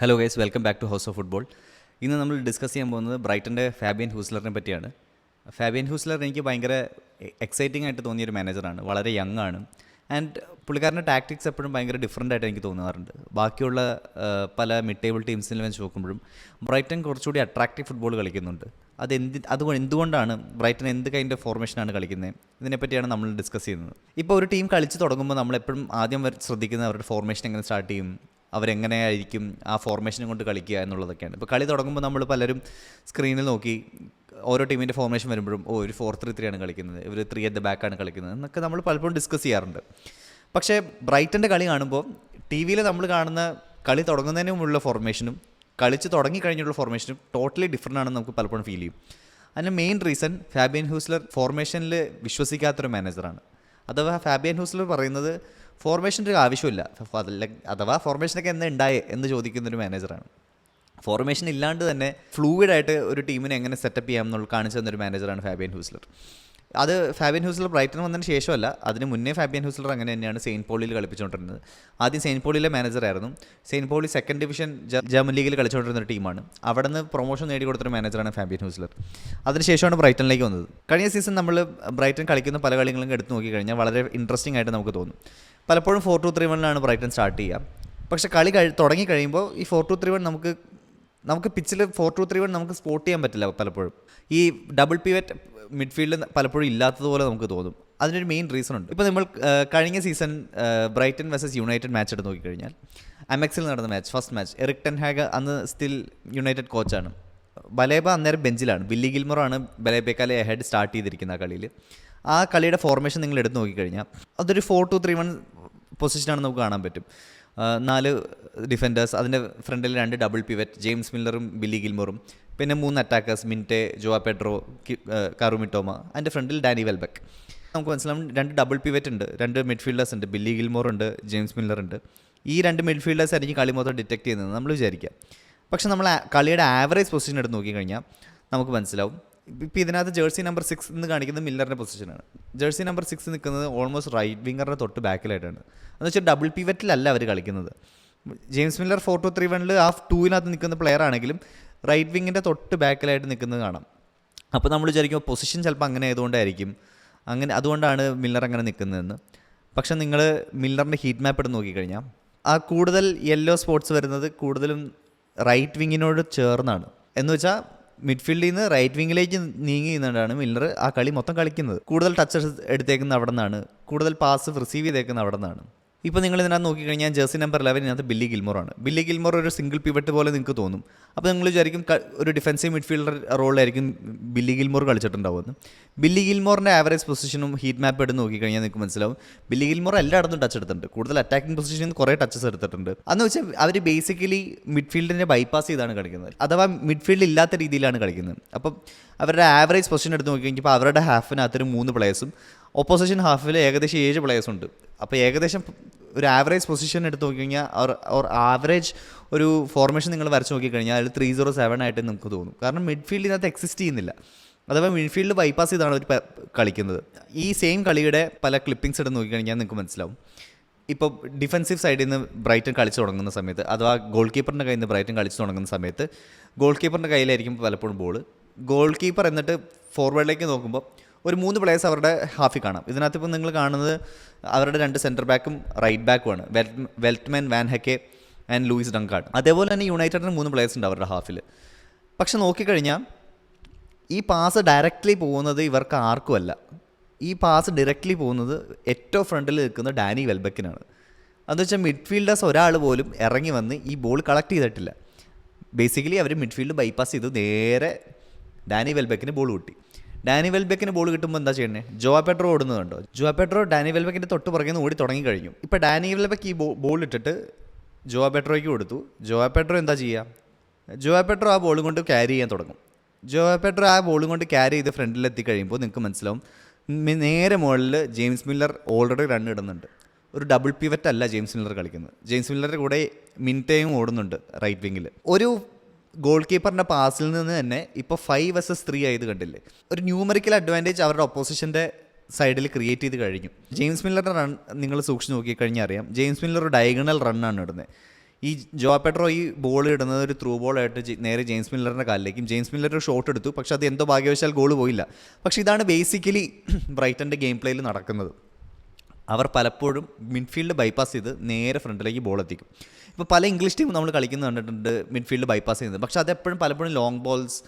Hello guys welcome back to House of Football ഇന്ന് നമ്മൾ discuss ചെയ്യാൻ പോകുന്നത് ബ്രൈറ്റന്റെ ഫാബിയൻ ഹൂസ്ലറിനെ പറ്റിയാണ്. ഫാബിയൻ ഹൂസ്ലർ എനിക്ക് ഭയങ്കര എക്സൈറ്റിംഗ് ആയിട്ട് തോന്നിയൊരു മാനേജറാണ് വളരെ യങ് ആണ്. ആൻഡ് പുള്ളിക്കാരന്റെ ടാക്ടിക്സ് എപ്പോഴും ഭയങ്കര ഡിഫറെന്റ് ആയിട്ട് എനിക്ക് തോന്നാറുണ്ട്. ബാക്കിയുള്ള പല മിഡ് ടേബിൾ ടീംസിൽ വെച്ച് നോക്കുമ്പോഴും ബ്രൈറ്റൺ കുറച്ചുകൂടി അട്രാക്റ്റീവ് ഫുട്ബോൾ കളിക്കുന്നുണ്ട്. അത് എന്ത് അതുകൊണ്ട് എന്തുകൊണ്ടാണ് ബ്രൈറ്റൺ എന്ത് കൈന്റെ ഫോർമേഷനാണ് കളിക്കുന്നത്? ഇതിനെപ്പറ്റിയാണ് നമ്മൾ ഡിസ്കസ് ചെയ്യുന്നത്. ഇപ്പോൾ ഒരു ടീം കളിച്ച് തുടങ്ങുമ്പോൾ നമ്മൾ എപ്പോഴും ആദ്യം ശ്രദ്ധിക്കുന്നത് അവരുടെ ഫോർമേഷൻ എങ്ങനെ സ്റ്റാർട്ട് ചെയ്യും? അവരെങ്ങനെയായിരിക്കും ആ ഫോർമേഷനും കൊണ്ട് കളിക്കുക എന്നുള്ളതൊക്കെയാണ്. ഇപ്പോൾ കളി തുടങ്ങുമ്പോൾ നമ്മൾ പലരും സ്ക്രീനിൽ നോക്കി ഓരോ ടീമിന്റെ ഫോർമേഷൻ വരുമ്പോഴും ഓ ഒരു ഫോർ ത്രീ ത്രീ ആണ് കളിക്കുന്നത്. ഇവർ ത്രീ അറ്റ് ദ ബാക്കാണ് കളിക്കുന്നത്. എന്നൊക്കെ നമ്മൾ പലപ്പോഴും ഡിസ്കസ് ചെയ്യാറുണ്ട്. പക്ഷേ ബ്രൈറ്റന്റെ കളി കാണുമ്പോൾ ടി വിയിൽ നമ്മൾ കാണുന്ന കളി തുടങ്ങുന്നതിന് മുമ്പുള്ള ഫോർമേഷനും കളിച്ച് തുടങ്ങിക്കഴിഞ്ഞിട്ടുള്ള ഫോർമേഷനും ടോട്ടലി ഡിഫറെന്റ് ആണെന്ന് നമുക്ക് പലപ്പോഴും ഫീൽ ചെയ്യും. അതിന്റെ മെയിൻ റീസൺ ഫാബിയൻ ഹൂസ്ലർ ഫോർമേഷനിൽ വിശ്വസിക്കാത്തൊരു മാനേജറാണ് അഥവാ ഫാബിയൻ ഹൂസ്ലർ പറയുന്നത് ഫോർമേഷന്റെ ഒരു ആവശ്യമില്ല. അഥവാ ഫോർമേഷനൊക്കെ എന്ന് ഉണ്ടായേ എന്ന് ചോദിക്കുന്നൊരു മാനേജറാണ്. ഫോർമേഷൻ ഇല്ലാണ്ട് തന്നെ ഫ്ലൂയിഡ് ആയിട്ട് ഒരു ടീമിനെ എങ്ങനെ സെറ്റപ്പ് ചെയ്യാം എന്നുള്ള കാണിച്ചു തന്നൊരു മാനേജറാണ് ഫാബിയൻ ഹൂസ്ലർ. അത് ഫാബിയൻ ഹൂസ്ലർ ബ്രൈറ്റൺ വന്നതിന് ശേഷമല്ല അതിന് മുന്നേ ഫാബിയൻ ഹൂസ്ലർ അങ്ങനെ തന്നെയാണ് സെയിന്റ് പോളിയിൽ കളിപ്പിച്ചുകൊണ്ടിരുന്നത്. ആദ്യം സെയിന്റ് പോളിയിലെ മാനേജറായിരുന്നു. Saint Pauli second division German ലീഗിൽ കളിച്ചുകൊണ്ടിരുന്ന ഒരു ടീമാണ്. അവിടെ നിന്ന് പ്രൊമോഷൻ നേടിക്കൊടുത്തൊരു മാനേജറാണ് ഫാബിയൻ ഹൂസ്ലർ. അതിനുശേഷമാണ് ബ്രൈറ്റണിലേക്ക് വന്നത്. കഴിഞ്ഞ സീസൺ നമ്മൾ ബ്രൈറ്റൺ കളിക്കുന്ന പല കളികളും നോക്കി നോക്കിക്കഴിഞ്ഞാൽ വളരെ ഇൻട്രസ്റ്റിംഗ് ആയിട്ട് നമുക്ക് തോന്നും. പലപ്പോഴും ഫോർ ടു ത്രീ വണ്ണിലാണ് ബ്രൈറ്റൺ സ്റ്റാർട്ട് ചെയ്യുക. പക്ഷെ കളി കഴി തുടങ്ങി കഴിയുമ്പോൾ ഈ ഫോർ ടു ത്രീ വൺ നമുക്ക് നമുക്ക് പിച്ചിൽ ഫോർ ടു ത്രീ വൺ നമുക്ക് സ്പോട്ട് ചെയ്യാൻ പറ്റില്ല പലപ്പോഴും. ഈ ഡബിൾ പിവറ്റ് മിഡ്ഫീൽഡിൽ പലപ്പോഴും ഇല്ലാത്തതുപോലെ നമുക്ക് തോന്നും. അതിനൊരു മെയിൻ റീസൺ ഉണ്ട്. ഇപ്പോൾ നമ്മൾ കഴിഞ്ഞ season Brighton versus United match എടുത്ത് നോക്കിക്കഴിഞ്ഞാൽ അമെക്സിൽ നടന്ന match first match Erik ten Hag അന്ന് സ്റ്റിൽ യുണൈറ്റഡ് കോച്ചാണ് ബലേബ അന്നേരം ബെഞ്ചിലാണ്. ബില്ലി ഗിൽമറാണ് ബലേബേക്കാലെ ഹെഡ് സ്റ്റാർട്ട് ചെയ്തിരിക്കുന്ന ആ കളിയിൽ ആ കളിയുടെ ഫോർമേഷൻ നിങ്ങൾ എടുത്ത് നോക്കിക്കഴിഞ്ഞാൽ അതൊരു ഫോർ ടു ത്രീ വൺ പൊസിഷനാണ് നമുക്ക് കാണാൻ പറ്റും. നാല് ഡിഫൻഡേഴ്സ് അതിന്റെ ഫ്രണ്ടിൽ രണ്ട് ഡബിൾ പിവറ്റ് ജെയിംസ് മില്ലറും ബില്ലി ഗിൽമോറും. പിന്നെ മൂന്ന് അറ്റാക്കേഴ്സ് മിന്റെ ജോ പെഡ്രോ കാറുമിറ്റോമ അതിന്റെ ഫ്രണ്ടിൽ ഡാനി വെൽബെക്ക് നമുക്ക് മനസ്സിലാവും രണ്ട് ഡബിൾ പിവറ്റ് ഉണ്ട്. രണ്ട് മിഡ്ഫീൽഡേഴ്സ് ഉണ്ട്. ബില്ലി ഗിൽമോർ ഉണ്ട് ജെയിംസ് മില്ലർ ഉണ്ട്. ഈ രണ്ട് മിഡ്ഫീൽഡേഴ്സ് ആയിരിക്കും കളി മൊത്തം ഡിറ്റക്ട് ചെയ്യുന്നത്. നമ്മൾ വിചാരിക്കുക പക്ഷേ നമ്മൾ കളിയുടെ ആവറേജ് പൊസിഷൻ എടുത്ത് നോക്കിക്കഴിഞ്ഞാൽ നമുക്ക് മനസ്സിലാവും. ഇപ്പോൾ ഇതിനകത്ത് ജേഴ്സി നമ്പർ സിക്സ് എന്ന് കാണിക്കുന്നത് മില്ലറിന്റെ പൊസിഷനാണ്. ജേഴ്സി നമ്പർ സിക്സ് നിൽക്കുന്നത് ഓൾമോസ്റ്റ് റൈറ്റ് വിങ്ങറിന്റെ തൊട്ട് ബാക്കിലായിട്ടാണ്. എന്ന് വെച്ചാൽ ഡബിൾ പിവറ്റിലല്ല അവർ കളിക്കുന്നത്. James Miller four two three വണ്ണിൽ ഹാഫ് ടൂവിനകത്ത് നിൽക്കുന്ന പ്ലെയർ ആണെങ്കിലും റൈറ്റ് വിങ്ങിന്റെ തൊട്ട് ബാക്കിലായിട്ട് നിൽക്കുന്നത് കാണാം. അപ്പോൾ നമ്മൾ വിചാരിക്കും പൊസിഷൻ ചിലപ്പോൾ അങ്ങനെ ആയതുകൊണ്ടായിരിക്കും. അങ്ങനെ അതുകൊണ്ടാണ് മില്ലർ അങ്ങനെ നിൽക്കുന്നതെന്ന്. പക്ഷെ നിങ്ങൾ മില്ലറിന്റെ ഹീറ്റ് മാപ്പ് എടുത്ത് നോക്കിക്കഴിഞ്ഞാൽ ആ കൂടുതൽ യെല്ലോ സ്പോട്സ് വരുന്നത് കൂടുതലും റൈറ്റ് വിങ്ങിനോട് ചേർന്നാണ്. എന്ന് വെച്ചാൽ മിഡ്ഫീൽഡിൽ നിന്ന് റൈറ്റ് വിങ്ങിലേക്ക് നീങ്ങി നിന്നുകൊണ്ടാണ് മില്ലർ ആ കളി മൊത്തം കളിക്കുന്നത്. കൂടുതൽ ടച്ചസ് എടുത്തേക്കുന്ന അവിടെ നിന്നാണ്. കൂടുതൽ പാസ് റിസീവ് ചെയ്തേക്കുന്ന അവിടെ നിന്നാണ്. ഇപ്പോൾ നിങ്ങൾ ഇതിനകത്ത് നോക്കിക്കഴിഞ്ഞാൽ ജേഴ്സി നമ്പർ ലെവൻ ഇതിനകത്ത് ബില്ലി ഗിൽമോറാണ്. ബില്ലി ഗിൽമോർ ഒരു സിംഗിൾ പിവറ്റ് പോലെ നിങ്ങൾക്ക് തോന്നും. അപ്പോൾ നിങ്ങൾ വിചാരിക്കും ഒരു ഡിഫൻസീവ് മിഡ്ഫീൽഡർ റോളിലായിരിക്കും ബില്ലി ഗിൽമോർ കളിച്ചിട്ടുണ്ടാവുമെന്ന് ബില്ലി ഗിൽമോറിന്റെ ആവറേജ് പൊസിഷനും ഹീറ്റ് മാപ്പ് എടുത്ത് നോക്കിക്കഴിഞ്ഞാൽ നിങ്ങൾക്ക് മനസ്സിലാവും. ബില്ലി ഗിൽമോർ എല്ലായിടത്തും ടച്ച് എടുത്തിട്ടുണ്ട്. കൂടുതൽ അറ്റാക്കിംഗ് പൊസിഷനിൽ നിന്ന് കുറേ ടച്ചസ് എടുത്തിട്ടുണ്ട്. അന്ന് വെച്ചാൽ അവർ ബേസിക്കലി മിഡ്ഫീൽഡിനെ ബൈപ്പാസ് ചെയ്താണ് കളിക്കുന്നത്. അഥവാ മിഡ്ഫീൽഡ് ഇല്ലാത്ത രീതിയിലാണ് കളിക്കുന്നത്. അപ്പം അവരുടെ ആവറേജ് പൊസിഷൻ എടുത്ത് നോക്കിക്കഴിഞ്ഞാൽ അവരുടെ ഹാഫിനകത്തൊരു മൂന്ന് പ്ലേയേഴ്സും ഓപ്പോസിഷൻ ഹാഫിൽ ഏകദേശം ഏഴ് പ്ലേയേഴ്സ് ഉണ്ട്. അപ്പോൾ ഏകദേശം ഒരു ആവറേജ് പൊസിഷൻ എടുത്ത് നോക്കിക്കഴിഞ്ഞാൽ ഓർ ഓർ ആവറേജ് ഒരു ഫോർമേഷൻ നിങ്ങൾ വരച്ച് നോക്കിക്കഴിഞ്ഞാൽ അതിൽ ത്രീ സീറോ സെവൻ ആയിട്ട് നമുക്ക് തോന്നും. കാരണം മിഡ്ഫീൽഡ് ഇതിനകത്ത് എക്സിസ്റ്റ് ചെയ്യുന്നില്ല. അഥവാ മിഡ്ഫീൽഡ് ബൈപ്പാസ് ചെയ്താണ് അവർ കളിക്കുന്നത്. ഈ സെയിം കളിയുടെ പല ക്ലിപ്പിംഗ്സ് എടുത്ത് നോക്കിക്കഴിഞ്ഞാൽ നിങ്ങൾക്ക് മനസ്സിലാവും. ഇപ്പോൾ ഡിഫൻസീവ് സൈഡിൽ നിന്ന് ബ്രൈറ്റൺ കളിച്ച് തുടങ്ങുന്ന സമയത്ത് അഥവാ ഗോൾ കീപ്പറിന്റെ കയ്യിൽ നിന്ന് ബ്രൈറ്റൺ കളിച്ച് തുടങ്ങുന്ന സമയത്ത് ഗോൾ കീപ്പറിന്റെ കയ്യിലായിരിക്കും പലപ്പോഴും ബോൾ ഗോൾ കീപ്പർ എന്നിട്ട് ഫോർവേഡിലേക്ക് നോക്കുമ്പോൾ ഒരു മൂന്ന് പ്ലേയേഴ്സ് അവരുടെ ഹാഫിൽ കാണാം. ഇതിനകത്ത് ഇപ്പോൾ നിങ്ങൾ കാണുന്നത് അവരുടെ രണ്ട് സെന്റർ ബാക്കും റൈറ്റ് ബാക്കുമാണ് വെൽറ്റ് Veltman van Hecke and Lewis ഡങ്കാർഡ് അതേപോലെ തന്നെ യുണൈറ്റഡിന് മൂന്ന് പ്ലേയേഴ്സ് ഉണ്ട് അവരുടെ ഹാഫിൽ പക്ഷെ നോക്കിക്കഴിഞ്ഞാൽ ഈ പാസ് ഡയറക്റ്റ്ലി പോകുന്നത് ഇവർക്ക് ആർക്കുമല്ല ഈ പാസ് ഡയറക്റ്റ്ലി പോകുന്നത് ഏറ്റവും ഫ്രണ്ടിൽ നിൽക്കുന്ന ഡാനി വെൽബക്കിനാണ് അതെന്ന് വെച്ചാൽ മിഡ്ഫീൽഡേഴ്സ് ഒരാൾ പോലും ഇറങ്ങി വന്ന് ഈ ബോൾ കളക്ട് ചെയ്തിട്ടില്ല. ബേസിക്കലി അവർ മിഡ്ഫീൽഡ് ബൈപ്പാസ് ചെയ്ത് നേരെ ഡാനി വെൽബക്കിന് ബോൾ കിട്ടി. ഡാനി വെൽബെക്കിന് ബോൾ കിട്ടുമ്പോൾ എന്താ ചെയ്യുന്നത് ജോവാ പെട്രോ ഓടുന്നതുണ്ടോ ജോവാ പെട്രോ ഡാനി വെൽബെക്കിന്റെ തൊട്ട് പുറകെ ഓടി തുടങ്ങി കഴിഞ്ഞു. ഇപ്പോൾ ഡാനി വെൽബെക്ക് ഈ ബോൾ ഇട്ടിട്ട് ജോവാ പെട്രോയ്ക്ക് കൊടുത്തു. ജോവാ പെട്രോ എന്താ ചെയ്യുക ജോവാ പെട്രോ ആ ബോൾ കൊണ്ട് ക്യാരി ചെയ്യാൻ തുടങ്ങും. ജോവാ പെട്രോ ആ ബോൾ കൊണ്ട് ക്യാരി ചെയ്ത് ഫ്രണ്ടിലെത്തി കഴിയുമ്പോൾ നിങ്ങൾക്ക് മനസ്സിലാവും നേരെ മുകളിൽ ജെയിംസ് മില്ലർ ഓൾറെഡി റൺ ഇടുന്നുണ്ട്. ഒരു ഡബിൾ പിവറ്റ് അല്ല ജെയിംസ് മില്ലർ കളിക്കുന്നത്. ജെയിംസ് മില്ലറുടെ കൂടെ മിന്റയും ഓടുന്നുണ്ട് റൈറ്റ് വിങ്ങിൽ ഒരു ഗോൾ കീപ്പറിന്റെ പാസിൽ നിന്ന് തന്നെ ഇപ്പോൾ ഫൈവ് വേഴ്സസ് ത്രീ ആയത് കണ്ടില്ലേ? ഒരു ന്യൂമറിക്കൽ അഡ്വാന്റേജ് അവരുടെ ഒപ്പോസിഷന്റെ സൈഡിൽ ക്രിയേറ്റ് ചെയ്ത് കഴിഞ്ഞു. ജെയിംസ് മില്ലറുടെ റൺ നിങ്ങൾ സൂക്ഷിച്ച് നോക്കിക്കഴിഞ്ഞാൽ അറിയാം. ജെയിംസ് മില്ലർ ഒരു ഡയഗണൽ റണ്ണാണ് ഇടുന്നത്. ഈ ജോ പെട്രോ ഈ ബോൾ ഇടുന്നത് ഒരു ത്രൂ ബോൾ ആയിട്ട് നേരെ ജെയിംസ് മില്ലറിന്റെ കാലിലേക്കും ജെയിംസ് മില്ലർ ഒരു ഷോട്ട് എടുത്തു. പക്ഷെ അത് എന്തോ ഭാഗ്യവശാൽ ഗോൾ പോയില്ല. പക്ഷേ ഇതാണ് ബേസിക്കലി ബ്രൈറ്റന്റെ ഗെയിം പ്ലേയിൽ നടക്കുന്നത്. അവർ പലപ്പോഴും മിഡ്ഫീൽഡ് ബൈപ്പാസ് ചെയ്ത് നേരെ ഫ്രണ്ടിലേക്ക് ബോൾ എത്തിക്കും. ഇപ്പോൾ പല ഇംഗ്ലീഷ് ടീം നമ്മൾ കളിക്കുന്നത് കണ്ടിട്ടുണ്ട് മിഡ്ഫീൽഡ് ബൈപ്പാസ് ചെയ്യുന്നത്. പക്ഷേ അതെപ്പോഴും പലപ്പോഴും long balls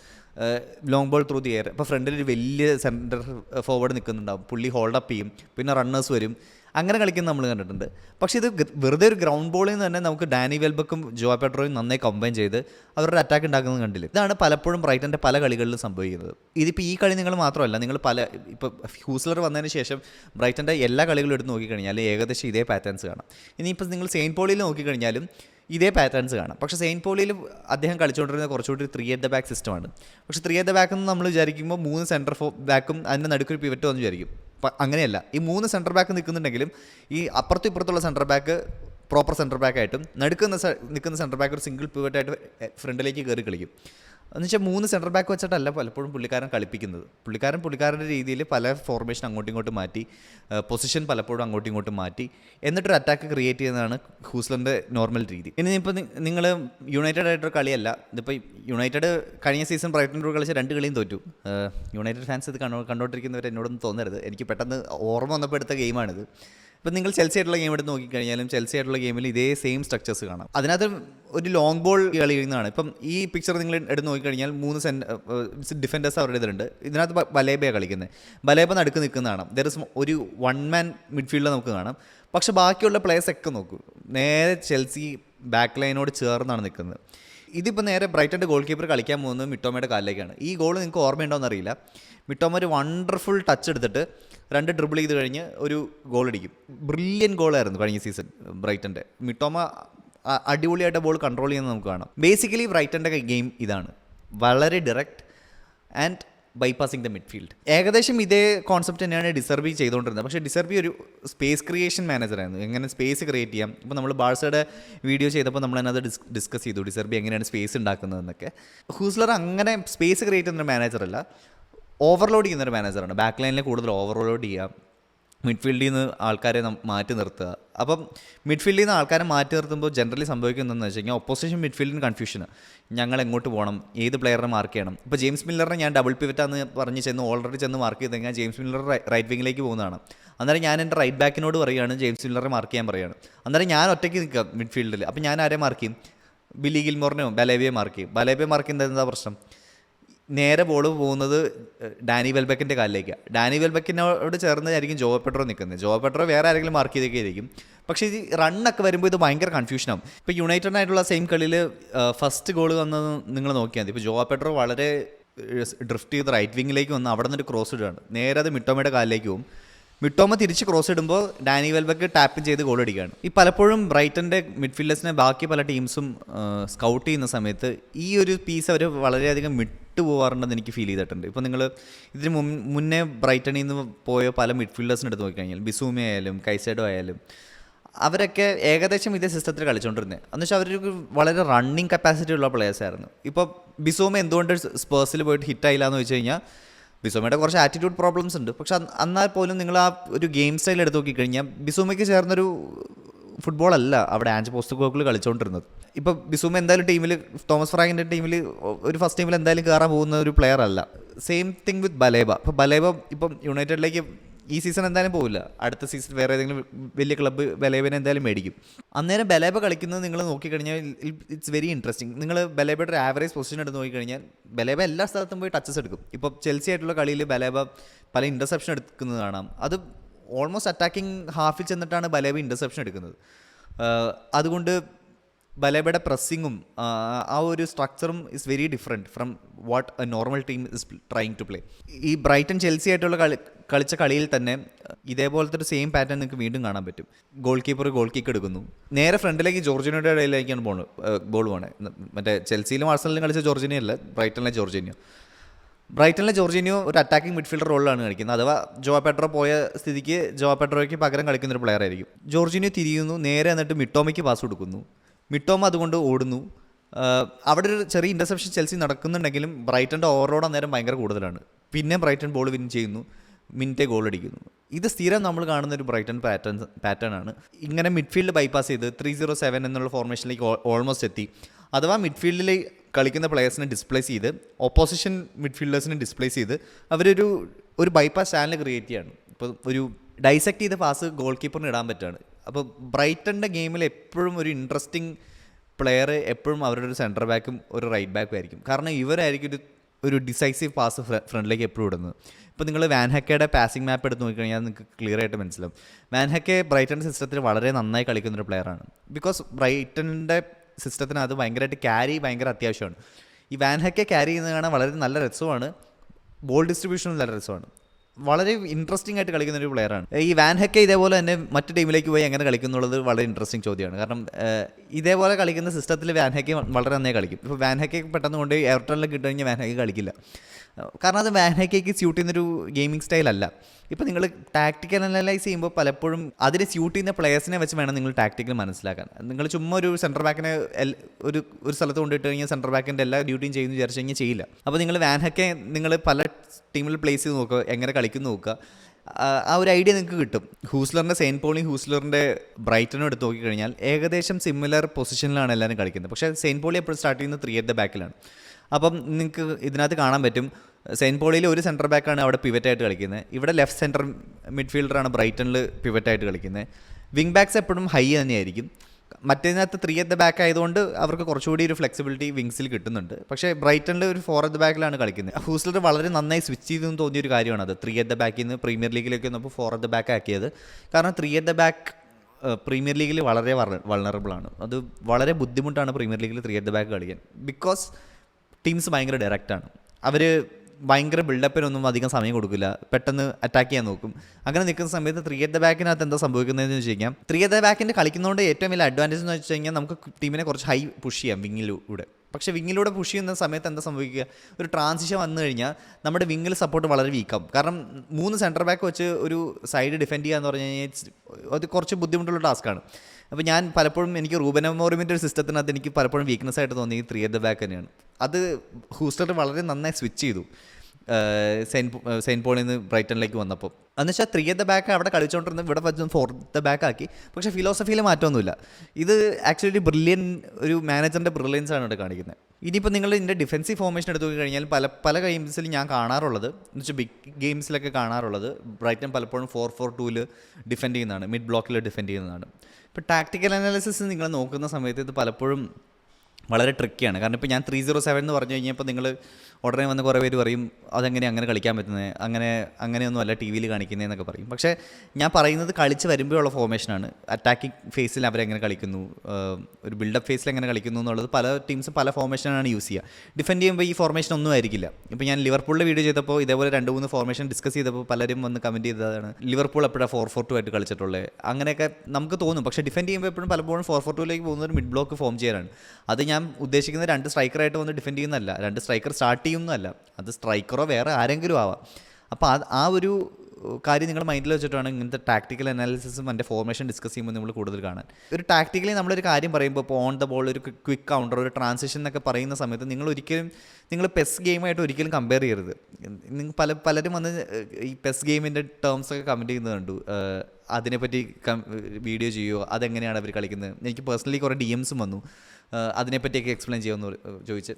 long ball through the air ഇപ്പോൾ ഫ്രണ്ടിൽ ഒരു വലിയ സെന്റർ ഫോർവേഡ് നിൽക്കുന്നുണ്ടാവും പുള്ളി ഹോൾഡപ്പ് ചെയ്യും. പിന്നെ റണ്ണേഴ്സ് വരും. അങ്ങനെ കളിക്കുന്ന നമ്മൾ കണ്ടിട്ടുണ്ട്. പക്ഷേ ഇത് വെറുതെ ഒരു ഗ്രൗണ്ട് ബോളിൽ നിന്ന് തന്നെ നമുക്ക് ഡാനി വെൽബക്കും ജോ പെട്രോയും നന്നായി കമ്പൈൻ ചെയ്ത് അവരുടെ അറ്റാക്ക് ഉണ്ടാക്കുന്നത് കണ്ടില്ല? ഇതാണ് പലപ്പോഴും ബ്രൈറ്റന്റെ പല കളികളിലും സംഭവിക്കുന്നത്. ഇതിപ്പോൾ ഈ കളി നിങ്ങൾ മാത്രമല്ല നിങ്ങൾ പല ഇപ്പോൾ ഹൂസ്ലർ വന്നതിന് ശേഷം ബ്രൈറ്റന്റെ എല്ലാ കളികളും എടുത്ത് നോക്കിക്കഴിഞ്ഞാൽ ഏകദേശം ഇതേ പാറ്റേൺസ് കാണാം. ഇനിയിപ്പോൾ നിങ്ങൾ സെയിൻ പോളിയിൽ നോക്കിക്കഴിഞ്ഞാലും ഇതേ പാറ്റേൺസ് കാണാം. പക്ഷേ സെയിൻ പോളിയിൽ അദ്ദേഹം കളിച്ചുകൊണ്ടിരുന്ന കുറച്ചുകൂടി ത്രീ എറ്റ് ദ ബാക്ക് സിസ്റ്റമാണ് പക്ഷേ ത്രീ എറ്റ് ദ ബാക്ക് എന്ന് നമ്മൾ വിചാരിക്കുമ്പോൾ മൂന്ന് സെന്റർ ഫോ ബാക്കും അതിന്റെ നടുക്കൊരു പിവറ്റോ എന്ന് വിചാരിക്കും. അങ്ങനെയല്ല. ഈ മൂന്ന് സെന്റർ ബാക്ക് നിൽക്കുന്നുണ്ടെങ്കിലും ഈ അപ്പുറത്തും ഇപ്പുറത്തുള്ള centre back proper centre back ആയിട്ടും നടുക്കുന്ന നിൽക്കുന്ന സെന്റർ ബാക്ക് ഒരു സിംഗിൾ പിവറ്റായിട്ട് ഫ്രണ്ടിലേക്ക് കയറി കളിക്കും. എന്ന് വെച്ചാൽ മൂന്ന് സെന്റർ ബാക്ക് വെച്ചിട്ടല്ല പലപ്പോഴും പുള്ളിക്കാരൻ കളിപ്പിക്കുന്നത്. പുള്ളിക്കാരൻ പുള്ളിക്കാരന്റെ രീതിയിൽ പല ഫോർമേഷൻ അങ്ങോട്ടും ഇങ്ങോട്ടും മാറ്റി പൊസിഷൻ പലപ്പോഴും അങ്ങോട്ടും ഇങ്ങോട്ടും മാറ്റി എന്നിട്ടൊരു അറ്റാക്ക് ക്രിയേറ്റ് ചെയ്യുന്നതാണ് ഹൂസ്ലറിന്റെ നോർമൽ രീതി. ഇനി ഇപ്പോൾ നിങ്ങൾ യുണൈറ്റഡ് ആയിട്ടൊരു കളിയല്ല ഇതിപ്പോൾ യുണൈറ്റഡ് കഴിഞ്ഞ സീസൺ ബ്രൈറ്റനോട് കളിച്ച രണ്ട് കളിയും തോറ്റു. യുണൈറ്റഡ് ഫാൻസ് ഇത് കണ്ടോ കണ്ടോണ്ടിരിക്കുന്നവർ എന്നോടൊന്നും തോന്നരുത്. എനിക്ക് പെട്ടെന്ന് ഓർമ്മ വന്നപ്പോൾ എടുത്ത ഗെയിമാണിത് ഇപ്പം നിങ്ങൾ ചെൽസി ആയിട്ടുള്ള ഗെയിം എടുത്ത് നോക്കിക്കഴിഞ്ഞാലും ചെൽസി ആയിട്ടുള്ള ഗെയിമിൽ ഇതേ സെയിം സ്ട്രക്ചേഴ്സ് കാണാം. അതിനകത്ത് ഒരു ലോങ് ബോൾ കളിക്കുന്നതാണ് ഇപ്പം ഈ പിക്ചർ നിങ്ങൾ എടുത്ത് നോക്കിക്കഴിഞ്ഞാൽ മൂന്ന് സെൻ ഡിഫൻഡേഴ്സ് അവരുടെ ഇതിലുണ്ട് ഇതിനകത്ത് ബലേബയാണ് കളിക്കുന്നത്. ബലേബ നടുക്ക് നിൽക്കുന്നതാണ്. ദർ ഇസ് ഒരു വൺ മാൻ മിഡ്ഫീൽഡ് നമുക്ക് കാണാം. പക്ഷേ ബാക്കിയുള്ള പ്ലേയേഴ്സ് ഒക്കെ നോക്കൂ. നേരെ ചെൽസി ബാക്ക് ലൈനോട് ചേർന്നാണ് നിൽക്കുന്നത്. ഇതിപ്പോൾ നേരെ ബ്രൈറ്റന്റെ ഗോൾ കീപ്പർ കളിക്കാൻ പോകുന്നത് മിട്ടോമയുടെ കാലിലേക്കാണ്. ഈ ഗോൾ നിങ്ങൾക്ക് ഓർമ്മയുണ്ടോയെന്ന് അറിയില്ല മിട്ടോമ ഒരു വണ്ടർഫുൾ ടച്ച് എടുത്തിട്ട് രണ്ട് ഡ്രിബിൾ ചെയ്ത് കഴിഞ്ഞ് ഒരു ഗോൾ അടിക്കും. ബ്രില്യൻ ഗോളായിരുന്നു കഴിഞ്ഞ സീസൺ ബ്രൈറ്റന്റെ മിട്ടോമ അടിപൊളിയായിട്ട് ബോൾ കൺട്രോൾ ചെയ്യുന്നത് നമുക്ക് കാണാം. ബേസിക്കലി ബ്രൈറ്റന്റെ ഗെയിം ഇതാണ്. വളരെ direct and bypassing the midfield ഏകദേശം ഇതേ കോൺസെപ്റ്റ് തന്നെയാണ് ഡിസർബി ചെയ്തുകൊണ്ടിരുന്നത്. പക്ഷേ ഡിസർബി ഒരു സ്പേസ് ക്രിയേഷൻ മാനേജറായിരുന്നു എങ്ങനെ സ്പേസ് ക്രിയേറ്റ് ചെയ്യാം? ഇപ്പോൾ നമ്മൾ ബാഴ്സയുടെ വീഡിയോ ചെയ്തപ്പോൾ നമ്മൾ അതിനകത്ത് ഡിസ് ഡിസ്കസ് ചെയ്തു. ഡിസർബി എങ്ങനെയാണ് സ്പേസ് ഉണ്ടാക്കുന്നതെന്നൊക്കെ. ഹൂസ്ലർ അങ്ങനെ സ്പേസ് ക്രിയേറ്റ് ചെയ്യുന്ന മാനേജറല്ല ഓവർലോഡ് ചെയ്യുന്നൊരു മാനേജറാണ് ബാക്ക് ലൈനിൽ കൂടുതൽ ഓവർലോഡ് ചെയ്യാം. മിഡ്ഫീൽഡിൽ നിന്ന് ആൾക്കാരെ മാറ്റി നിർത്തുക. അപ്പം മിഡ്ഫീൽഡിൽ നിന്ന് ആൾക്കാരെ മാറ്റി നിർത്തുമ്പോൾ ജനറലി സംഭവിക്കുന്നതെന്ന് വെച്ച് കഴിഞ്ഞാൽ ഒപ്പോസിഷൻ മിഡ്ഫീൽഡിന് കൺഫ്യൂഷന് ഞങ്ങൾ എങ്ങോട്ട് പോകണം? ഏത് പ്ലെയറിനെ മാർക്ക് ചെയ്യണം? ഇപ്പോൾ ജെയിംസ് മില്ലറിനെ ഞാൻ ഡബിൾ പിവറ്റാന്ന് പറഞ്ഞ് ചെന്ന് ഓൾറെഡി ചെന്ന് മാർക്ക് ചെയ്ത് കഴിഞ്ഞാൽ ജെയിംസ് മില്ലർ റൈറ്റ് വിങ്ങിലേക്ക് പോകുന്നതാണ്. അന്നേരം ഞാൻ എന്റെ റൈറ്റ് ബാക്കിനോട് പറയുകയാണ് ജെയിംസ് മില്ലറെ മാർക്ക് ചെയ്യാൻ പറയുകയാണ്. അന്നേരം ഞാൻ ഒറ്റയ്ക്ക് നിൽക്കാം മിഡ്ഫീൽഡിൽ അപ്പോൾ ഞാൻ ആരെ മാർക്ക് ചെയ്യും? ബില്ലി ഗിൽമോറിനെയോ? ബലേബിയെ മാർക്ക് ചെയ്യും. ബലേബിയെ മാർക്ക് ചെയ്യുന്നത് എന്താ പ്രശ്നം? നേരെ ബോൾ പോകുന്നത് ഡാനി വെൽബക്കിന്റെ കാലിലേക്കാണ് ഡാനി വെൽബക്കിനോട് ചേർന്നായിരിക്കും ജോ പെട്രോ നിൽക്കുന്നത്. ജോ പെട്രോ വേറെ ആരെങ്കിലും മാർക്ക് ചെയ്തേക്കായിരിക്കും. പക്ഷേ ഈ റണ്ണൊക്കെ വരുമ്പോൾ ഇത് ഭയങ്കര കൺഫ്യൂഷനാവും ഇപ്പോൾ യുണൈറ്റഡിനായിട്ടുള്ള സെയിം കളിയിൽ ഫസ്റ്റ് ഗോൾ വന്നത് നിങ്ങൾ നോക്കിയാൽ മതി. ഇപ്പോൾ ജോ പെട്രോ വളരെ ഡ്രിഫ്റ്റ് ചെയ്ത് റൈറ്റ് വിങ്ങിലേക്ക് വന്ന് അവിടെ നിന്നൊരു ക്രോസ് ഇടുകയാണ്. നേരെ അത് മിട്ടോമയുടെ കാലിലേക്ക് പോകും. മിട്ടോമ തിരിച്ച് ക്രോസ് ഇടുമ്പോൾ ഡാനി വെൽബക്ക് ടാപ്പ് ചെയ്ത് ഗോൾ അടിക്കുകയാണ്. ഈ പലപ്പോഴും ബ്രൈറ്റന്റെ മിഡ്ഫീൽഡേഴ്സിനെ ബാക്കി പല ടീംസും സ്കൗട്ട് ചെയ്യുന്ന സമയത്ത് ഈ ഒരു പീസ് അവർ വളരെയധികം വിട്ടു പോകാറുണ്ടെന്ന് എനിക്ക് ഫീൽ ചെയ്തിട്ടുണ്ട്. ഇപ്പോൾ നിങ്ങൾ ഇതിന് മുൻ മുന്നേ ബ്രൈറ്റണിൽ നിന്ന് പോയ പല മിഡ്ഫീൽഡേഴ്സിന് എടുത്ത് നോക്കിക്കഴിഞ്ഞാൽ ബിസൂമി ആയാലും കൈസൈഡോ ആയാലും അവരൊക്കെ ഏകദേശം ഇതേ സിസ്റ്റത്തിൽ കളിച്ചുകൊണ്ടിരുന്നത് എന്ന് വെച്ചാൽ അവർക്ക് വളരെ റണ്ണിങ് കപ്പാസിറ്റി ഉള്ള പ്ലേയേഴ്സ് ആയിരുന്നു. ഇപ്പോൾ ബിസോമ എന്തുകൊണ്ട് സ്പേഴ്സിൽ പോയിട്ട് ഹിറ്റ് ആയില്ല എന്ന് വെച്ച് കഴിഞ്ഞാൽ ബിസോമയുടെ കുറച്ച് ആറ്റിറ്റ്യൂഡ് പ്രോബ്ലംസ് ഉണ്ട്. പക്ഷെ എന്നാൽ പോലും നിങ്ങൾ ആ ഒരു ഗെയിം സ്റ്റൈൽ എടുത്ത് നോക്കിക്കഴിഞ്ഞാൽ ബിസോമയ്ക്ക് ചേർന്നൊരു ഫുട്ബോൾ അല്ല അവിടെ ആൻഡ് പോസ്റ്റോക്കിൽ കളിച്ചുകൊണ്ടിരുന്നത് ഇപ്പോൾ ബിസുമ എന്തായാലും ടീമിൽ തോമസ് ഫ്രാങ്കിന്റെ ടീമിൽ ഒരു ഫസ്റ്റ് ടീമിൽ എന്തായാലും കയറാൻ പോകുന്ന ഒരു പ്ലെയർ അല്ല. സെയിം തിങ് വിത്ത് ബലേബ ഇപ്പോൾ ബലേബ ഇപ്പം യുണൈറ്റഡിലേക്ക് ഈ സീസൺ എന്തായാലും പോവില്ല. അടുത്ത സീസൺ വേറെ ഏതെങ്കിലും വലിയ ക്ലബ്ബ് ബലേബിനെ എന്തായാലും മേടിക്കും. അന്നേരം ബലേബ കളിക്കുന്നത് നിങ്ങൾ നോക്കിക്കഴിഞ്ഞാൽ ഇറ്റ്സ് വെരി ഇൻട്രസ്റ്റിംഗ് നിങ്ങൾ ബലേബയുടെ ആവറേജ് പൊസിഷൻ എടുത്ത് നോക്കിക്കഴിഞ്ഞാൽ ബലേബ എല്ലാ സ്ഥലത്തും പോയി ടച്ചസ് എടുക്കും. ഇപ്പോൾ ചെൽസി ആയിട്ടുള്ള കളിയിൽ ബലേബ പല ഇന്റർസെപ്ഷൻ എടുക്കുന്നത് കാണാം. അത് ഓൾമോസ്റ്റ് അറ്റാക്കിംഗ് ഹാഫിൽ ചെന്നിട്ടാണ് ബലേബ ഇന്റർസെപ്ഷൻ എടുക്കുന്നത്. അതുകൊണ്ട് ബലേബയുടെ പ്രസ്സിങ്ങും ആ ഒരു സ്ട്രക്ചറും is very different from what a normal team is trying to play ഈ ബ്രൈറ്റൺ ചെൽസി ആയിട്ടുള്ള കളി കളിച്ച കളിയിൽ തന്നെ ഇതേപോലത്തെ ഒരു സെയിം പാറ്റേൺ നിങ്ങൾക്ക് വീണ്ടും കാണാൻ പറ്റും. ഗോൾ കീപ്പർ ഗോൾ കിക്ക് എടുക്കുന്നു. നേരെ ഫ്രണ്ടിലേക്ക് ജോർജിനോയുടെ ഇടയിലേക്കാണ് ബോൾ ബോൾ പോകണേ മറ്റേ ചെൽസിയിലും ആഴ്സണലിലും കളിച്ച ജോർജിനിയോ അല്ല ബ്രൈറ്റണിലെ ജോർജിനിയോ. ബ്രൈറ്റണിലെ ജോർജിനിയോ ഒരു അറ്റാക്കിംഗ് മിഡ്ഫീൽഡർ റോളിലാണ് കളിക്കുന്നത്. അഥവാ ജോ പെട്രോ പോയ സ്ഥിതിക്ക് ജോ പെട്രോയ്ക്ക് പകരം കളിക്കുന്ന ഒരു പ്ലെയർ ആയിരിക്കും. ജോർജിനിയോ തിരിയുന്നു നേരെ എന്നിട്ട് മിട്ടോമയ്ക്ക് പാസ് കൊടുക്കുന്നു. മിട്ടോമ അതുകൊണ്ട് ഓടുന്നു. അവിടെ ഒരു ചെറിയ ഇന്റർസെപ്ഷൻ ചെൽസി നടക്കുന്നുണ്ടെങ്കിലും ബ്രൈറ്റന്റെ ഓവറോഡ് അന്നേരം ഭയങ്കര കൂടുതലാണ്. പിന്നെ ബ്രൈറ്റൺ ബോൾ വിൻ ചെയ്യുന്നു. മിനിറ്റേ ഗോൾ അടിക്കുന്നു. ഇത് സ്ഥിരം നമ്മൾ കാണുന്ന ഒരു ബ്രൈറ്റൺ പാറ്റേൺ പാറ്റേൺ ആണ്. ഇങ്ങനെ മിഡ്ഫീൽഡ് ബൈപ്പാസ് ചെയ്ത് ത്രീ സീറോ സെവൻ എന്നുള്ള ഫോർമേഷനിലേക്ക് ഓൾമോസ്റ്റ് എത്തി. അഥവാ മിഡ്ഫീൽഡിൽ കളിക്കുന്ന പ്ലെയേഴ്സിനെ ഡിസ്പ്ലേസ് ചെയ്ത് ഓപ്പോസിഷൻ മിഡ്ഫീൽഡേഴ്സിനെ ഡിസ്പ്ലേസ് ചെയ്ത് അവരൊരു ഒരു ബൈപ്പാസ് ചാനൽ ക്രിയേറ്റ് ചെയ്യാണ്. ഇപ്പോൾ ഒരു ഡൈസെക്ട് ചെയ്ത പാസ് ഗോൾ കീപ്പറിന് ഇടാൻ പറ്റുകയാണ് അപ്പോൾ ബ്രൈറ്റന്റെ ഗെയിമിൽ എപ്പോഴും ഒരു ഇൻട്രസ്റ്റിംഗ് പ്ലെയർ എപ്പോഴും അവരുടെ ഒരു സെന്റർ ബാക്കും ഒരു റൈറ്റ് ബാക്കും ആയിരിക്കും. കാരണം ഇവരായിരിക്കും ഒരു ഒരു ഡിസൈസീവ് പാസ് ഫ്രണ്ടിലേക്ക് എപ്പോഴും ഇടുന്നത്. ഇപ്പോൾ നിങ്ങൾ വാൻഹക്കയുടെ പാസിംഗ് മാപ്പ് എടുത്ത് നോക്കിക്കഴിഞ്ഞാൽ നിങ്ങൾക്ക് ക്ലിയർ ആയിട്ട് മനസ്സിലാവും. വാൻഹക്കെ ബ്രൈറ്റൺ സിസ്റ്റത്തിൽ വളരെ നന്നായി കളിക്കുന്ന ഒരു പ്ലെയറാണ് ബിക്കോസ് ബ്രൈറ്റണിന്റെ സിസ്റ്റത്തിന് അത് ഭയങ്കരമായിട്ട് ക്യാരി ഭയങ്കര അത്യാവശ്യമാണ്. ഈ വാൻഹക്കെ ക്യാരി ചെയ്യുന്നത് കാണാൻ വളരെ നല്ല രസമാണ്. ബോൾ ഡിസ്ട്രിബ്യൂഷനും നല്ല രസമാണ്. വളരെ ഇൻട്രസ്റ്റിംഗ് ആയിട്ട് കളിക്കുന്ന ഒരു പ്ലെയറാണ് ഈ വാൻഹക്കെ ഇതേപോലെ തന്നെ മറ്റു ടീമിലേക്ക് പോയി എങ്ങനെ കളിക്കുന്നുള്ളത് വളരെ ഇൻട്രസ്റ്റിംഗ് ചോദ്യമാണ്. കാരണം ഇതേപോലെ കളിക്കുന്ന സിസ്റ്റത്തിൽ വാൻഹക്കെ വളരെ നന്നായി കളിക്കും. ഇപ്പോൾ വാൻഹക്കെ പെട്ടെന്ന് കൊണ്ട് എയർടെലിൽ കിട്ടുകഴിഞ്ഞാൽ വാൻഹക്കെ കളിക്കില്ല. കാരണം അത് വാൻ ഹെക്കയ്ക്ക് സ്യൂട്ട് ചെയ്യുന്നൊരു ഗെയിമിംഗ് സ്റ്റൈലല്ല ഇപ്പോൾ നിങ്ങൾ ടാക്ടിക്കൽ അനലൈസ് ചെയ്യുമ്പോൾ പലപ്പോഴും അതിനെ സ്യൂട്ട് ചെയ്യുന്ന പ്ലെയേഴ്സിനെ വെച്ച് വേണം നിങ്ങൾ ടാക്ടിക്കൽ മനസ്സിലാക്കാൻ. നിങ്ങൾ ചുമ്മാ ഒരു സെന്റർ ബാക്കിനെ ഒരു ഒരു സ്ഥലത്ത് കൊണ്ടിട്ട് കഴിഞ്ഞാൽ സെന്റർ ബാക്കിന്റെ എല്ലാ ഡ്യൂട്ടിയും ചെയ്യുന്നു വിചാരിച്ചു കഴിഞ്ഞാൽ ചെയ്യില്ല. അപ്പോൾ നിങ്ങൾ വാൻഹക്കെ നിങ്ങൾ പല ടീമിൽ പ്ലേസ് ചെയ്ത് നോക്കുക എങ്ങനെ കളിക്കുന്നു നോക്കുക ആ, ഒരു ഐഡിയ നിങ്ങൾക്ക് കിട്ടും. ഹൂസ്ലറിന്റെ സെയിൻ പോളിയും ഹൂസ്ലറിന്റെ ബ്രൈറ്റനും എടുത്ത് നോക്കിക്കഴിഞ്ഞാൽ ഏകദേശം സിമിലർ പൊസിഷനിലാണ് എല്ലാവരും കളിക്കുന്നത്. പക്ഷേ സെയിൻ പോളി എപ്പോഴും സ്റ്റാർട്ട് ചെയ്യുന്നത് ത്രീ അറ്റ് ദ ബാക്കിലാണ് അപ്പം നിങ്ങൾക്ക് ഇതിനകത്ത് കാണാൻ പറ്റും സെയിൻ പോളിയിൽ ഒരു സെന്റർ ബാക്കാണ് അവിടെ പിവറ്റായിട്ട് കളിക്കുന്നത്. ഇവിടെ ലെഫ്റ്റ് സെന്റർ മിഡ്ഫീൽഡറാണ് ബ്രൈറ്റണിൽ പിവറ്റായിട്ട് കളിക്കുന്നത്. വിങ് ബാക്സ് എപ്പോഴും ഹൈ തന്നെയായിരിക്കും. മറ്റേതിനകത്ത് ത്രീ അറ്റ് ദ ബാക്ക് ആയതുകൊണ്ട് അവർക്ക് കുറച്ചുകൂടി ഒരു ഫ്ലെക്സിബിലിറ്റി വിങ്സിൽ കിട്ടുന്നുണ്ട്. പക്ഷേ ബ്രൈറ്റണിൽ ഒരു ഫോർ അറ്റ് ദ ബാക്കിലാണ് കളിക്കുന്നത്. ഹൂസ്ലർ വളരെ നന്നായി സ്വിച്ച് ചെയ്തെന്ന് തോന്നിയൊരു കാര്യമാണ് അത്. ത്രീ അറ്റ് ദ ബാക്കിൽ നിന്ന് പ്രീമിയർ ലീഗിലേക്ക് വന്നപ്പോൾ ഫോർ അറ്റ് ദ ബാക്ക് ആക്കിയത്. കാരണം three at the back premier ലീഗിൽ വളരെ വൾണറബിൾ ആണ്. അത് വളരെ ബുദ്ധിമുട്ടാണ് പ്രീമിയർ ലീഗിൽ ത്രീ അറ്റ് ദ ബാക്ക് കളിക്കാൻ. ബിക്കോസ് ടീംസ് ഭയങ്കര ഡയറക്റ്റാണ്. അവർ ഭയങ്കര ബിൽഡപ്പിനൊന്നും അധികം സമയം കൊടുക്കില്ല. പെട്ടെന്ന് അറ്റാക്ക് ചെയ്യാൻ നോക്കും. അങ്ങനെ നിൽക്കുന്ന സമയത്ത് ത്രീ എ ദ ബാക്കിനകത്ത് എന്താ സംഭവിക്കുന്നതെന്ന് വെച്ച് കഴിഞ്ഞാൽ ത്രീ എ ദ ബാക്കിന്റെ കളിക്കുന്നതുകൊണ്ട് ഏറ്റവും വലിയ അഡ്വാന്റേജ് എന്ന് വെച്ച് കഴിഞ്ഞാൽ നമുക്ക് ടീമിനെ കുറച്ച് ഹൈ പുഷ് ചെയ്യാം വിങ്ങിലൂടെ പക്ഷേ വിങ്ങിലൂടെ പുഷ് ചെയ്യുന്ന സമയത്ത് എന്താ സംഭവിക്കുക? ഒരു ട്രാൻസിഷൻ വന്നു കഴിഞ്ഞാൽ നമ്മുടെ വിങ്ങിൽ സപ്പോർട്ട് വളരെ വീക്കാവും കാരണം മൂന്ന് സെന്റർ ബാക്ക് വെച്ച് ഒരു സൈഡ് ഡിഫെൻഡ് ചെയ്യുക എന്ന് പറഞ്ഞു കഴിഞ്ഞാൽ അത് കുറച്ച് ബുദ്ധിമുട്ടുള്ള ടാസ്ക്കാണ് അപ്പോൾ ഞാൻ പലപ്പോഴും എനിക്ക് റൂബൻ മോറിമിന്റെ ഒരു സിസ്റ്റത്തിനകത്ത് എനിക്ക് പലപ്പോഴും വീക്ക്നെസ് ആയിട്ട് തോന്നി ത്രീ അറ്റ് ദ ബാക്ക് തന്നെയാണ്. അത് ഹൂസ്റ്റർ വളരെ നന്നായി സ്വിച്ച് ചെയ്തു. സെയിന്റ് സെയിന്റ് പോളിൽ നിന്ന് ബ്രൈറ്റണിലേക്ക് വന്നപ്പോൾ. എന്നുവെച്ചാൽ ത്രീ ദ ബാക്ക് അവിടെ കളിച്ചുകൊണ്ടിരുന്നത് ഇവിടെ പറ്റും ദ ബാക്ക് ആക്കി. പക്ഷേ ഫിലോസഫിയിൽ മാറ്റമൊന്നുമില്ല. ഇത് ആക്ച്വലി ബ്രില്യൻ ഒരു മാനേജറിന്റെ ബ്രില്യൻസ് ആണ് ഇവിടെ കാണിക്കുന്നത്. ഇനിയിപ്പോൾ നിങ്ങൾ ഇതിന്റെ ഡിഫൻസീവ് ഫോർമേഷൻ എടുത്തു കഴിഞ്ഞാൽ പല പല ഗെയിംസിൽ ഞാൻ കാണാറുള്ളത് എന്ന് വെച്ചാൽ ബിഗ് ഗെയിംസിലൊക്കെ കാണാറുള്ളത് ബ്രൈറ്റൺ പലപ്പോഴും ഫോർ ഫോർ ടൂവിൽ ഡിഫെൻഡ് ചെയ്യുന്നതാണ് മിഡ് ബ്ലോക്കിൽ ഡിഫെൻഡ് ചെയ്യുന്നതാണ്. ഇപ്പോൾ ടാക്ടിക്കൽ അനാലിസിസ് നിങ്ങൾ നോക്കുന്ന സമയത്ത് ഇത് പലപ്പോഴും വളരെ ട്രിക്കിയാണ് കാരണം ഇപ്പോൾ ഞാൻ ത്രീ സീറോ സെവൻ എന്ന് പറഞ്ഞു കഴിഞ്ഞപ്പോൾ നിങ്ങൾ ഉടനെ വന്ന് കുറേ പേര് പറയും അതെങ്ങനെ അങ്ങനെ കളിക്കാൻ പറ്റുന്നത് അങ്ങനെ അങ്ങനെയൊന്നും അല്ല ടി വിയിൽ കാണിക്കുന്നതെന്നൊക്കെ പറയും. പക്ഷേ ഞാൻ പറയുന്നത് കളിച്ച് വരുമ്പോഴുള്ള ഫോർമേഷനാണ് അറ്റാക്കിംഗ് ഫേസിൽ അവരെങ്ങനെ കളിക്കുന്നു ഒരു ബിൽഡപ്പ് ഫേസിൽ എങ്ങനെ കളിക്കുന്നു എന്നുള്ളത് പല ടീംസ് പല ഫോർമേഷനാണ് യൂസ് ചെയ്യുക. ഡിഫെൻഡ് ചെയ്യുമ്പോൾ ഈ ഫോർമേഷൻ ഒന്നും ആയിരിക്കില്ല. ഇപ്പോൾ ഞാൻ ലിവർപൂളിൽ വീഡിയോ ചെയ്തപ്പോൾ ഇതേപോലെ രണ്ട് മൂന്ന് ഫോർമേഷൻ ഡിസ്കസ് ചെയ്തപ്പോൾ പലരും വന്ന് കമന്റ് ചെയ്തതാണ്. ലിവർപൂൾ എപ്പോഴാണ് ഫോർ ഫോർ ടു ആയിട്ട് കളിച്ചിട്ടുള്ളത് അങ്ങനെയൊക്കെ നമുക്ക് തോന്നും. പക്ഷേ ഡിഫെൻഡ് ചെയ്യുമ്പോൾ എപ്പോഴും പലപ്പോഴും ഫോർ ഫോർ ടുവിലേക്ക് പോകുന്ന ഒരു മിഡ് ബ്ലോക്ക് ഫോം ചെയ്യാനാണ്. അത് ഞാൻ ഉദ്ദേശിക്കുന്നത് രണ്ട് സ്ട്രൈക്കറായിട്ട് വന്ന് ഡിഫെൻഡ് ചെയ്യുന്നതല്ല. രണ്ട് സ്ട്രൈക്കർ സ്റ്റാർട്ട് ചെയ്യുന്നതല്ല അത് സ്ട്രൈക്കറോ വേറെ ആരെങ്കിലും ആവാം. അപ്പോൾ ആ ഒരു കാര്യം നിങ്ങൾ മൈൻഡിൽ വെച്ചിട്ടാണ് ഇങ്ങനത്തെ ടാക്ടിക്കൽ അനാലിസിസും അതിന്റെ ഫോർമേഷൻ ഡിസ്കസ് ചെയ്യുമ്പോൾ നമ്മൾ കൂടുതൽ കാണാൻ. ഒരു ടാക്ടിക്കലി നമ്മളൊരു കാര്യം പറയുമ്പോൾ ഇപ്പോൾ ഓൺ ദ ബോൾ ഒരു ക്വിക്ക് കൗണ്ടർ ഒരു ട്രാൻസിഷൻ എന്നൊക്കെ പറയുന്ന സമയത്ത് നിങ്ങൾ ഒരിക്കലും നിങ്ങൾ പെസ് ഗെയിമായിട്ട് ഒരിക്കലും കമ്പയർ ചെയ്യരുത്. നിങ്ങൾ പല പലരും വന്ന് ഈ പെസ് ഗെയിമിന്റെ ടേംസ് ഒക്കെ കമന്റ് ചെയ്യുന്നത് കണ്ടു. അതിനെപ്പറ്റി വീഡിയോ ചെയ്യുമോ അതെങ്ങനെയാണ് അവർ കളിക്കുന്നത്? എനിക്ക് പേഴ്സണലി കുറേ ഡി എംസും വന്നു. അതിനെപ്പറ്റിയൊക്കെ എക്സ്പ്ലെയിൻ ചെയ്യുമെന്ന് ചോദിച്ച്.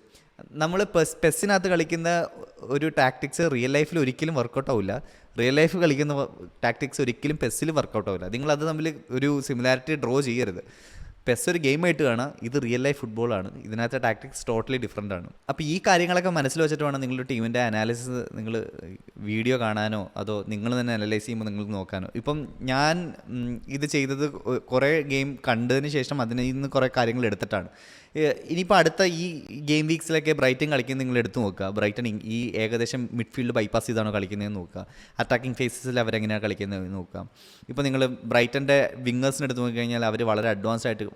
നമ്മൾ പെസ് പെസ്സിനകത്ത് കളിക്കുന്ന ഒരു ടാക്ടിക്സ് റിയൽ ലൈഫിൽ ഒരിക്കലും വർക്കൗട്ട് ആവില്ല റിയൽ ലൈഫ് കളിക്കുന്ന ടാക്ടിക്സ് ഒരിക്കലും പെസ്സിൽ വർക്കൗട്ട് ആവില്ല നിങ്ങളത് തമ്മിൽ ഒരു സിമിലാരിറ്റി ഡ്രോ ചെയ്യരുത്. പെസ് ഒരു ഗെയിമായിട്ട് കാണാം ഇത് റിയൽ ലൈഫ് ഫുട്ബോളാണ് ഇതിനകത്തെ ടാക്ടിക്സ് ടോട്ടലി ഡിഫറെന്റ് ആണ്. അപ്പോൾ ഈ കാര്യങ്ങളൊക്കെ മനസ്സിൽ വെച്ചിട്ട് വേണം നിങ്ങളുടെ ടീമിന്റെ അനാലിസിസ് നിങ്ങൾ വീഡിയോ കാണാനോ അതോ നിങ്ങൾ തന്നെ അനലൈസ് ചെയ്യുമ്പോൾ നിങ്ങൾക്ക് നോക്കാനോ. ഇപ്പം ഞാൻ ഇത് ചെയ്തത് കുറേ ഗെയിം കണ്ടതിന് ശേഷം അതിൽ നിന്ന് കുറേ കാര്യങ്ങൾ എടുത്തിട്ടാണ്. ഇനിയിപ്പോൾ അടുത്ത ഈ ഗെയിം വീക്സിലൊക്കെ ബ്രൈറ്റൺ കളിക്കുന്നത് നിങ്ങൾ എടുത്ത് നോക്കുക. ബ്രൈറ്റൺ ഈ- ഏകദേശം മിഡ്ഫീൽഡ് ബൈപ്പാസ് ചെയ്താണോ കളിക്കുന്നതെന്ന് നോക്കുക. അറ്റാക്കിംഗ് ഫേസസിൽ അവരെങ്ങനെയാണ് കളിക്കുന്നത് നോക്കുക. ഇപ്പോൾ നിങ്ങൾ ബ്രൈറ്റന്റെ വിങ്ങേഴ്സിന് എടുത്ത് നോക്കിക്കഴിഞ്ഞാൽ അവർ വളരെ അഡ്വാൻസ് ആയിട്ട്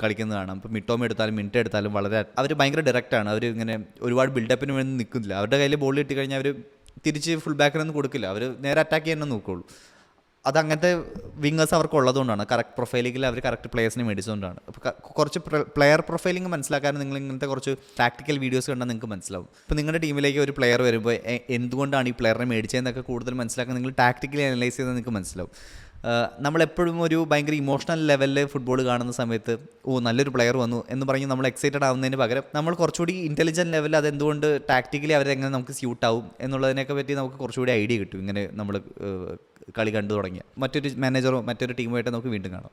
കളിക്കുന്നത് കാണാം ഇപ്പോൾ മിട്ടോമ എടുത്താലും മിനിറ്റ് എടുത്താലും വളരെ അവർ ഭയങ്കര ഡയറക്റ്റാണ് അവർ ഇങ്ങനെ ഒരുപാട് ബിൽഡപ്പിന് വേണ്ടി നിൽക്കുന്നില്ല അവരുടെ കയ്യിൽ ബോൾ കിട്ടി കഴിഞ്ഞാൽ അവർ തിരിച്ച് ഫുൾ ബാക്കിനൊന്നും കൊടുക്കില്ല. അവർ നേരെ അറ്റാക്ക് ചെയ്യാൻ നോക്കുള്ളൂ. അത് അങ്ങനത്തെ വിങ്ങേഴ്സ് അവർക്ക് ഉള്ളതുകൊണ്ടാണ്. കറക്റ്റ് പ്രൊഫൈലിങ്ങിൽ അവർ കറക്റ്റ് പ്ലേയേഴ്സിനെ മേടിച്ചുകൊണ്ടാണ് അപ്പോൾ കുറച്ച് പ്ലെയർ പ്രൊഫൈലിംഗ് മനസ്സിലാക്കാൻ നിങ്ങൾ ഇങ്ങനത്തെ കുറച്ച് പ്രാക്ടിക്കൽ വീഡിയോസ് കണ്ടാൽ നിങ്ങൾക്ക് മനസ്സിലാവും. ഇപ്പോൾ നിങ്ങളുടെ ടീമിലേക്ക് ഒരു പ്ലെയർ വരുമ്പോൾ എന്തുകൊണ്ടാണ് ഈ പ്ലെയറിനെ മേടിച്ചതെന്നൊക്കെ കൂടുതൽ മനസ്സിലാക്കാൻ നിങ്ങൾ ടാക്ടിക്കലി അനലൈസ് ചെയ്താൽ നിങ്ങൾക്ക് മനസ്സിലാവും. നമ്മളെപ്പോഴും ഒരു ഭയങ്കര ഇമോഷണൽ ലെവലിൽ ഫുട്ബോൾ കാണുന്ന സമയത്ത് ഓ നല്ലൊരു പ്ലെയർ വന്നു എന്ന് പറഞ്ഞ് നമ്മൾ എക്സൈറ്റഡ് ആവുന്നതിന് പകരം നമ്മൾ കുറച്ചുകൂടി ഇന്റലിജന്റ് ലെവലിൽ അതെന്തുകൊണ്ട് ടാക്ടിക്കലി അവരെങ്ങനെ നമുക്ക് സ്യൂട്ട് ആവും എന്നുള്ളതിനൊക്കെ പറ്റി നമുക്ക് കുറച്ചുകൂടി ഐഡിയ കിട്ടും. ഇങ്ങനെ നമ്മൾ കളി കണ്ടു തുടങ്ങിയ മറ്റൊരു മാനേജറോ മറ്റൊരു ടീമുമായിട്ട് നമുക്ക് വീണ്ടും കാണാം.